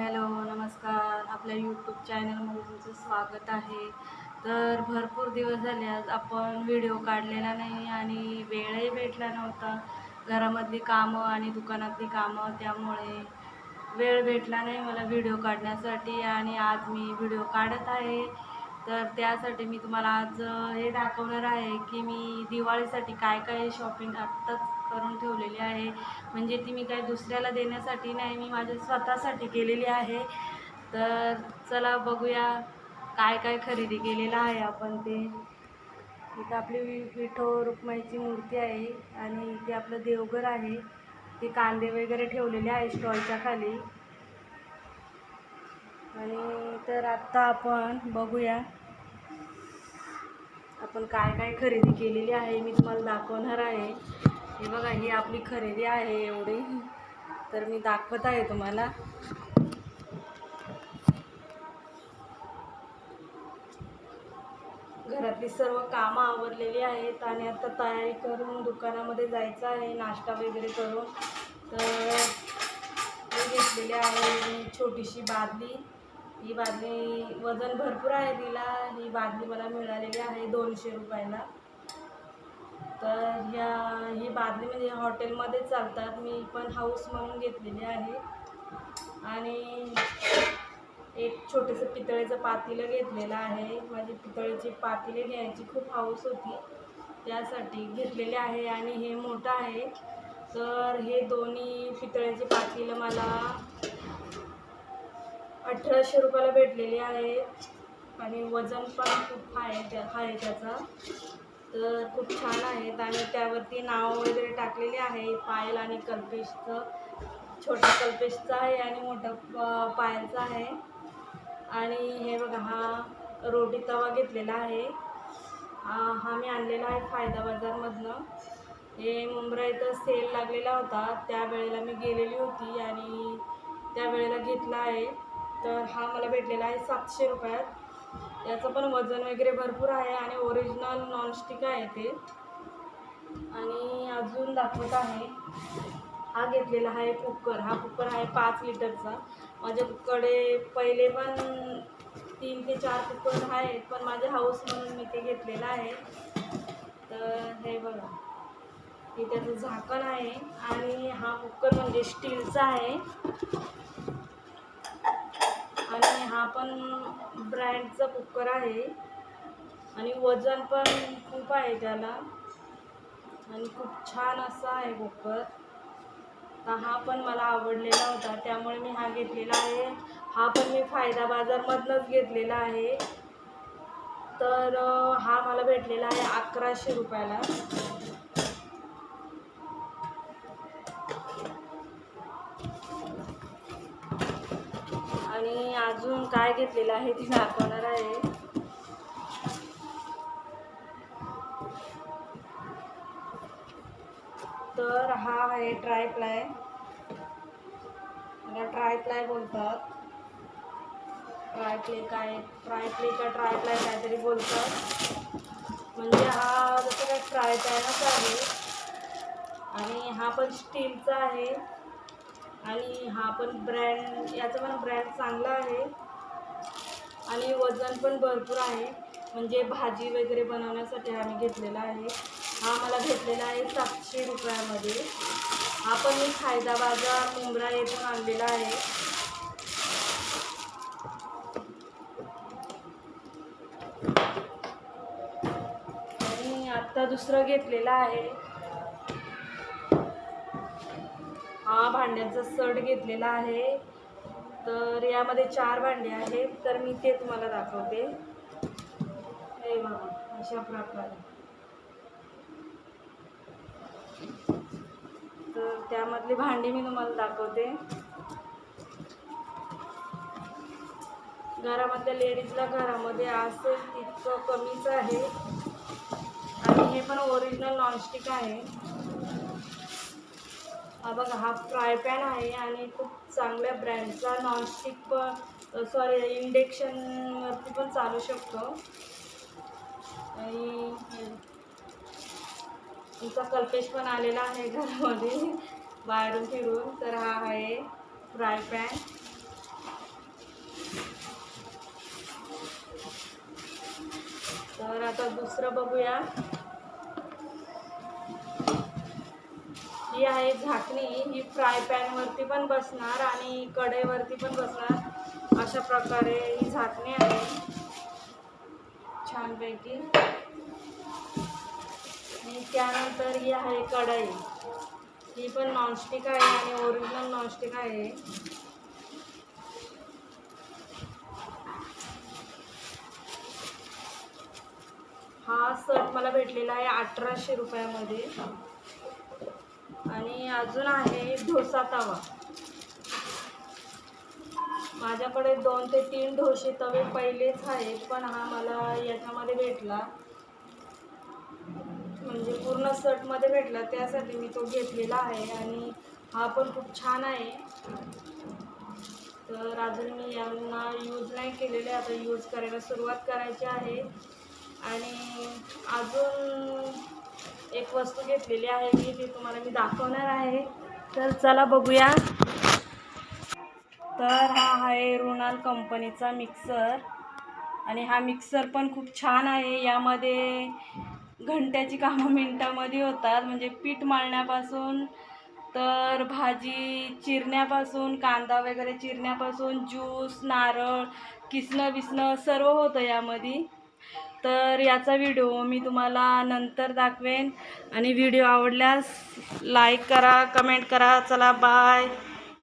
Hello नमस्कार. आपल्या YouTube चॅनलमध्ये तुमचं स्वागत आहे. तर भरपूर दिवस झाले आज आपण व्हिडिओ काढलेला नाही आणि वेळही भेटला नव्हता. घरामधली कामं आणि दुकानातली कामं त्यामुळे वेळ भेटला नाही मला व्हिडिओ काढण्यासाठी आणि आज मी व्हिडिओ काढत आहे. तर त्यासाठी मी तुम्हाला आज हे दाखवणार आहे की मी दिवाळीसाठी काय काय शॉपिंग आत्ताच करून ठेवलेली आहे. म्हणजे ती मी काय दुसऱ्याला देण्यासाठी नाही मी माझ्या स्वतःसाठी केलेली आहे. तर चला बघूया काय काय खरेदी केलेलं आहे आपण ते. इथं आपली वि विठो रुक्माईची मूर्ती आहे आणि इथे आपलं देवघर आहे. ते कांदे वगैरे ठेवलेले आहे स्टॉलच्या खाली. आणि तर आत्ता आपण बघूया. आपण काय काय खरेदी केलेली आहे मी तुम्हाला दाखवणार आहे. हे बघा ही आपली खरेदी आहे एवढी. तर मी दाखवत आहे तुम्हाला. घरातली सर्व कामं आवरलेली आहेत आणि आता तयारी करून दुकानामध्ये जायचं आहे नाश्ता वगैरे करून. तर हे घेतलेली आहे छोटीशी बादली. ही बादली वजन भरपूर आहे तिला ही बादली मला मिळालेली आहे दोनशे रुपयाला. तर ह्या ही बादली म्हणजे हॉटेलमध्ये चालतात. मी पण हाऊस म्हणून घेतलेली आहे. आणि एक छोटंसं पितळेचं पातेलं घेतलेलं आहे. माझी पितळेची पातेले घ्यायची खूप हाऊस होती. त्यासाठी घेतलेले आहे आणि हे मोठं आहे. तर हे दोन्ही पितळेचे पातेलं मला अठराशे रुपयाला भेटलेली आहे. आणि वजन पण खूप आहे त्या आहे त्याचा. तर खूप छान आहेत आणि त्यावरती नाव वगैरे टाकलेले आहे. पायल आणि कल्पेशचं. छोटं कल्पेशचं आहे आणि मोठं प- पायलचं आहे. आणि हे बघा हा रोटी तवा घेतलेला आहे. हा हा मी आणलेला आहे फायदा बाजारमधनं. हे मुंब्रा इथं सेल लागलेला होता. त्यावेळेला मी गेलेली होती आणि त्यावेळेला घेतला आहे. तर हा मला भेटलेला आहे सातशे रुपयात. याचं पण वजन वगैरे भरपूर आहे आणि ओरिजिनल नॉनस्टिक आहे ते. आणि अजून दाखवत आहे. हा घेतलेला आहे कुकर. हा कुकर आहे पाच लिटरचा. माझ्याकडे पहिले पण तीन ते चार कुकर आहेत पण माझे हाऊस म्हणून मी ते घेतलेलं आहे. तर हे बघा. हे त्याचं झाकण आहे आणि हा कुकर म्हणजे स्टीलचा आहे. हा पण ब्रँडचा कुकर आहे. आणि वजन पण खूप आहे त्याला. आणि खूप छान असा आहे कुकर. तर हा पण मला आवडलेला होता. त्यामुळे मी हा घेतलेला आहे. हा पण मी फायदा बाजारमधनंच घेतलेला आहे. तर हा मला भेटलेला आहे अकराशे रुपयाला. अजून काय घेतलेलं आहे ती दाखवणार आहे. तर हा आहे ट्राय प्लाय याला ट्राय प्लाय बोलतात. ट्राय प्ले काय ट्राय प्ले का ट्राय प्लाय काहीतरी बोलतात. म्हणजे हा जसं काय ट्राय पॅनच आहे आणि हा पण स्टीलचा आहे. आणि हा पण ब्रँड याचा पण ब्रँड चांगला आहे. आणि वजन पण भरपूर आहे. म्हणजे भाजी वगैरे बनवण्यासाठी आम्ही घेतलेला आहे. हा मला भेटलेला आहे सातशे रुपयामध्ये. हा पण मी फायदा बाजार मुंब्रा येथून आणलेला आहे. आणि आत्ता दुसरं घेतलेलं आहे. हा भांड्याचा सट घेतलेला आहे. तर यामध्ये चार भांडे आहेत. तर मी ते तुम्हाला दाखवते. हे बघा अशा प्रकारे. तर त्यामधली भांडी मी तुम्हाला दाखवते. घरामधल्या लेडीजला घरामध्ये असेल तितकं कमीच आहे. आणि हे पण ओरिजिनल नॉनस्टिक आहे. हा बघा हा फ्राय पॅन आहे आणि खूप चांगल्या ब्रँडचा नॉनस्टिक पण सॉरी इंडेक्शनवरती पण चालू शकतो. आणि तुमचा कल्पेश पण आलेला आहे घरामध्ये बाहेरून फिरून. तर हा आहे फ्राय पॅन. तर आता दुसरं बघूया. ही आहे झाकणी ही फ्राय पॅनवरती पण बसणार आणि कढईवरती पण बसणार. अशा प्रकारे ही झाकणी आहे. छानपैकी. आणि त्यानंतर ही आहे कढई. ही पण नॉनस्टिक आहे आणि ओरिजिनल नॉनस्टिक आहे. हा सर्ट मला भेटलेला आहे अठराशे रुपयामध्ये. आणि अजून आहे ढोसा तवा. माझ्याकडे दोन ते तीन ढोसे तवे पहिलेच आहेत पण हा मला याच्यामध्ये भेटला. म्हणजे पूर्ण सटमध्ये भेटला त्यासाठी मी तो घेतलेला आहे आणि हा पण खूप छान आहे. तर अजून मी यांना यूज नाही केलेले आता यूज करायला सुरुवात करायची आहे. आणि अजून एक वस्तू घेतलेली आहे मी ती तुम्हाला मी दाखवणार आहे. तर चला बघूया. तर हा आहे रुणाल कंपनीचा मिक्सर आणि हा मिक्सर पण खूप छान आहे. यामध्ये घंट्याची कामं मिनटामध्ये होतात. म्हणजे पीठ मळण्यापासून तर भाजी चिरण्यापासून कांदा वगैरे चिरण्यापासून ज्यूस नारळ किसणं बिसणं सर्व होतं यामध्ये. तर याचा व्हिडिओ मी तुम्हाला नंतर दाखवेन. आणि व्हिडिओ आवडल्यास लाईक करा कमेंट करा. चला बाय